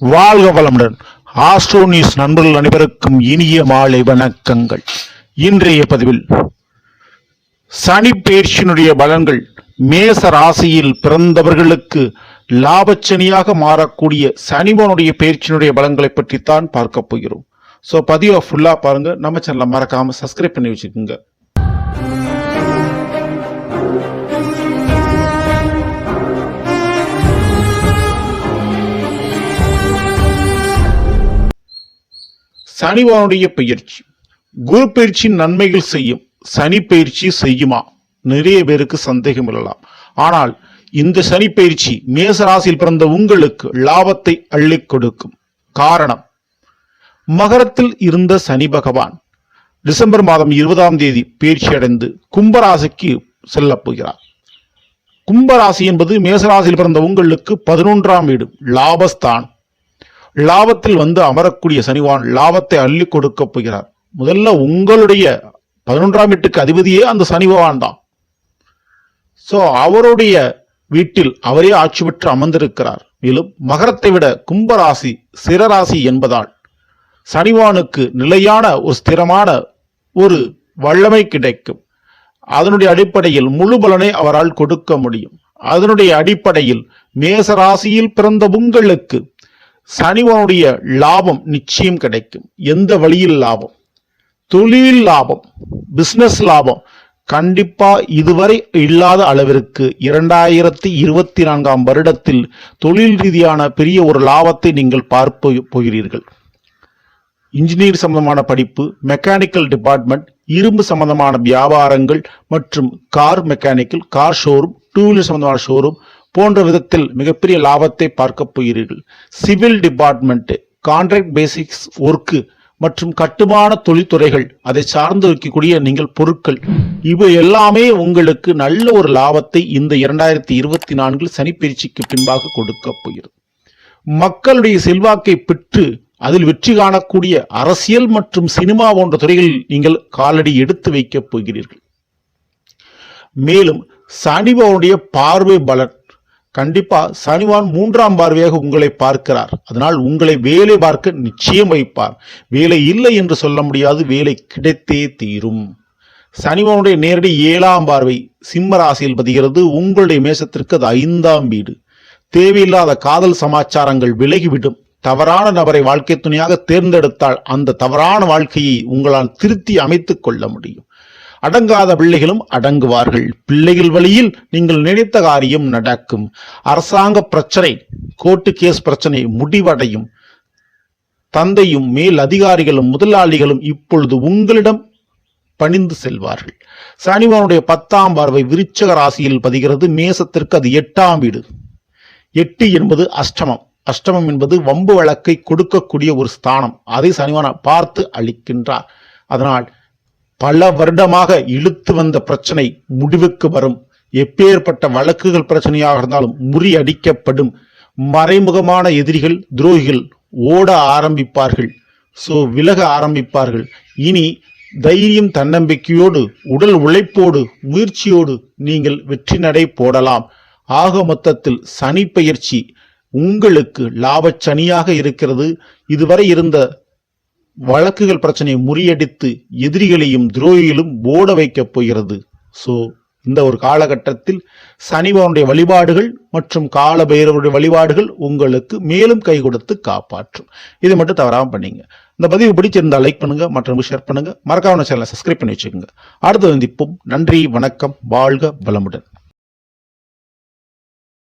வாழ்க வளமுடன். Astro news நண்பர்கள் அனைவருக்கும் இனிய மாலை வணக்கங்கள். இன்றைய பதிவில் சனி பயிற்சியினுடைய பலன்கள் மேச ராசியில் பிறந்தவர்களுக்கு லாபச்சனியாக மாறக்கூடிய சனிவனுடைய பயிற்சியினுடைய பலன்களை பற்றித்தான் பார்க்க போகிறோம். ஸோ பதிவை ஃபுல்லாக பாருங்க. நம்ம சேனலை மறக்காமல் சப்ஸ்கிரைப் பண்ணி வச்சுக்கோங்க. சனிவானுடைய பயிற்சி. குரு பயிற்சியின் நன்மைகள் செய்யும். சனி பயிற்சி செய்யுமா? நிறைய பேருக்கு சந்தேகம் எழலாம் ஆனால் இந்த சனி பயிற்சி மேசராசியில் பிறந்த உங்களுக்கு லாபத்தை அள்ளி கொடுக்கும். காரணம் மகரத்தில் இருந்த சனி பகவான் டிசம்பர் மாதம் இருபதாம் தேதி பயிற்சி அடைந்து கும்பராசிக்கு செல்லப் போகிறார். கும்பராசி என்பது மேசராசியில் பிறந்த உங்களுக்கு பதினொன்றாம் வீடு லாபஸ்தான் லாபத்தில் வந்து அமரக்கூடிய சனிவான் லாபத்தை அள்ளி கொடுக்க போகிறார். முதல்ல உங்களுடைய பதினொன்றாம் வீட்டுக்கு அதிபதியே அந்த சனிபவான் தான். சோ அவருடைய வீட்டில் அவரே ஆட்சி பெற்று அமர்ந்திருக்கிறார். மேலும் மகரத்தை விட கும்பராசி சிரராசி என்பதால் சனிவானுக்கு நிலையான ஒரு ஸ்திரமான ஒரு வல்லமை கிடைக்கும். அதனுடைய அடிப்படையில் முழு பலனை அவரால் கொடுக்க முடியும். அதனுடைய அடிப்படையில் மேச ராசியில் பிறந்த உங்களுக்கு சனிவனுடைய லாபம் நிச்சயம் கிடைக்கும். எந்த வழியில் லாபம்? தொழில் லாபம் பிஸ்னஸ் லாபம். கண்டிப்பா இதுவரை இல்லாத அளவிற்கு இரண்டாயிரத்தி இருபத்தி நான்காம் வருடத்தில் தொழில் ரீதியான பெரிய ஒரு லாபத்தை நீங்கள் பார்க்க போகிறீர்கள். இன்ஜினியர் சம்பந்தமான படிப்பு மெக்கானிக்கல் டிபார்ட்மெண்ட் இரும்பு சம்பந்தமான வியாபாரங்கள் மற்றும் car mechanical car showroom two wheeler சம்பந்தமான ஷோரூம் போன்ற விதத்தில் மிகப்பெரிய லாபத்தை பார்க்க போகிறீர்கள். Civil department contract basics work மற்றும் கட்டுமான தொழில்துறைகள் அதை சார்ந்து இருக்கக்கூடிய நீங்கள் பொருட்கள் இவை எல்லாமே உங்களுக்கு நல்ல ஒரு லாபத்தை இந்த இரண்டாயிரத்தி இருபத்தி நான்கில் சனிப்பயிற்சிக்கு பின்பாக கொடுக்க போகிறது. மக்களுடைய செல்வாக்கை பெற்று அதில் வெற்றி காணக்கூடிய அரசியல் மற்றும் சினிமா போன்ற துறைகளில் நீங்கள் காலடி எடுத்து வைக்கப் போகிறீர்கள். மேலும் சனிபவனுடைய பார்வை பலன் கண்டிப்பா சனிவான் மூன்றாம் பார்வையாக உங்களை பார்க்கிறார். அதனால் உங்களை வேலை பார்க்க நிச்சயம் வைப்பார். வேலை இல்லை என்று சொல்ல முடியாது. வேலை கிடைத்தே தீரும். சனிவானுடைய நேரடி ஏழாம் பார்வை சிம்ம ராசியில் பதிகிறது. உங்களுடைய மேசத்திற்கு அது ஐந்தாம் வீடு. தேவையில்லாத காதல் சமாச்சாரங்கள் விலகிவிடும். தவறான நபரை வாழ்க்கை துணையாக தேர்ந்தெடுத்தால் அந்த தவறான வாழ்க்கையை உங்களால் திருத்தி அமைத்துக் கொள்ள முடியும். அடங்காத பிள்ளைகளும் அடங்குவார்கள். பிள்ளைகள் வழியில் நீங்கள் நினைத்த காரியம் நடக்கும். அரசாங்க பிரச்சனை கோர்ட்டு கேஸ் பிரச்சனை முடிவடையும். தந்தையும் மேல் அதிகாரிகளும் முதலாளிகளும் இப்பொழுது உங்களிடம் பணிந்து செல்வார்கள். சனிவனுடைய பத்தாம் பார்வை விருச்சக ராசியில் பதிகிறது. மேசத்திற்கு அது எட்டாம் வீடு. எட்டு என்பது அஷ்டமம். அஷ்டமம் என்பது வம்பு வழக்கை கொடுக்கக்கூடிய ஒரு ஸ்தானம். அதை சனிவான பார்த்து அளிக்கின்றார் அதனால் பல வருடமாக இழுத்து வந்த பிரச்சனை முடிவுக்கு வரும். எப்பேற்பட்ட வழக்குகள் பிரச்சனையாக இருந்தாலும் முறியடிக்கப்படும் மறைமுகமான எதிரிகள் துரோகிகள் ஓட ஆரம்பிப்பார்கள். சோ விலக ஆரம்பிப்பார்கள். இனி தைரியம் தன்னம்பிக்கையோடு உடல் உழைப்போடு முயற்சியோடு நீங்கள் வெற்றி நடை போடலாம். ஆக மொத்தத்தில் சனி பயிற்சி உங்களுக்கு லாபச்சனியாக இருக்கிறது. இதுவரை இருந்த வழக்குகள் பிரச்சனையை முறியடித்து எதிரிகளையும் துரோகிகளும் ஓட வைக்கப் போகிறது. ஸோ இந்த ஒரு காலகட்டத்தில் சனிபவனுடைய வழிபாடுகள் மற்றும் கால பைரவருடைய வழிபாடுகள் உங்களுக்கு மேலும் கை கொடுத்து காப்பாற்றும். இதை மட்டும் தவறாமல் பண்ணிங்க. இந்த பதிவு பிடிச்சிருந்தால் லைக் பண்ணுங்க மற்றவங்க ஷேர் பண்ணுங்க. மறக்காம சேனலை சப்ஸ்கிரைப் பண்ணி வச்சுக்கோங்க. அடுத்து சந்திப்போம். நன்றி வணக்கம் வாழ்க வளமுடன்.